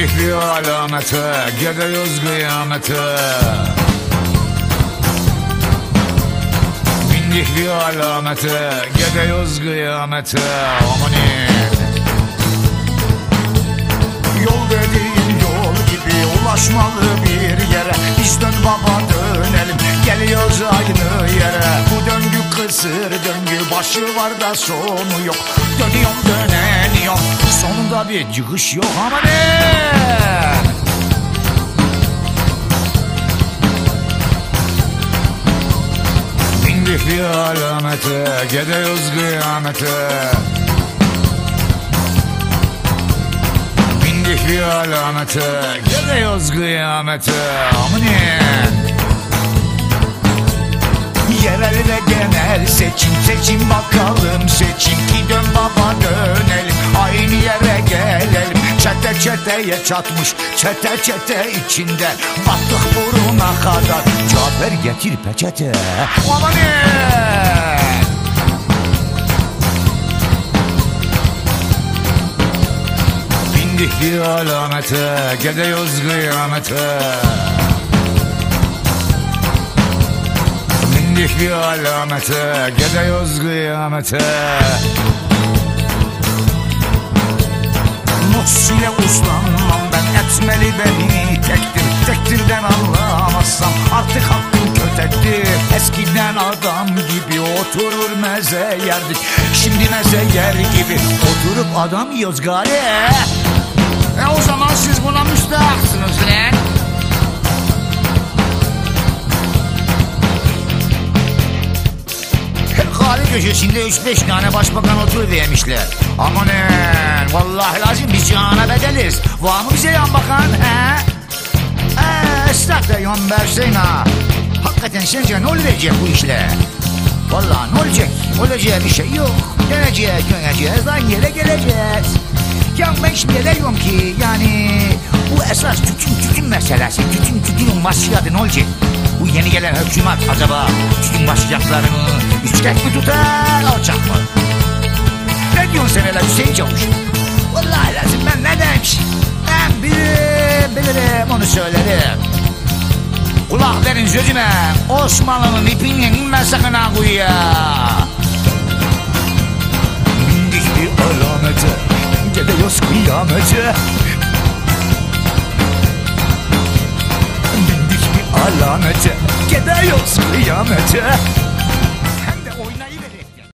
Alamete Gidiyoruz kıyamete. Bindik bir alamete Gidiyoruz kıyamete. Amanin Yol dediğin yol gibi ulaşmalı bir yere. Biz dön baba dönelim. Geliyoruz aynı yere. Bu döngü kısır döngü başı var da sonu yok. Dönüyorum döneniyorum sonunda bir çıkış yok ama ne? Bindik bir alamete Gidiyoruz kıyamete. Bindik bir alamete Gidiyoruz kıyamete. Amanin Yerel ve genel seçim seçim bakalım çeteye çatmış çete çete içinde. Battık buruna kadar. Cafer getir peçete. Aman Bindik bir alamete Gidiyoruz kıyamete. Bindik bir alamete Gidiyoruz kıyamete. Mutsiye uslanmam ben oturur meze yerdik Şimdi meze yer gibi oturup adam yiyoruz gari E o zaman siz buna müstahaksınız lan. Kahve köşesinde 3-5 tane başbakan otur vermişler. Amanın vallahi lazım biz cihana bedeliz. Var mı bize yan bakan he? Eee ıslak yan versin ha. Hakikaten sence ne olacak bu işle? Vallahi ne olacak? Olacağı bir şey yok. Döneceğiz, döneceğiz, aynı yere geleceğiz. Ya ben şimdi diyorum ki yani bu esas tütün tütün meselesi. Tütün tütünün başladı ne olacak? Bu yeni gelen hükümet acaba tütün başlayacaklarını yüksek mi tutar, alçak mı? Ne diyorsun sen hele Hüseyin Çavuş? Vallahi lazım ben ne demiş? Ben bilirim, bilirim onu söylerim. Kulak verin sözüme. Osmanlı'nın ipini inme sakın ha kuyuya. Bindik bir alamete. Gidiyoruz kıyamete. Bindik bir alamete.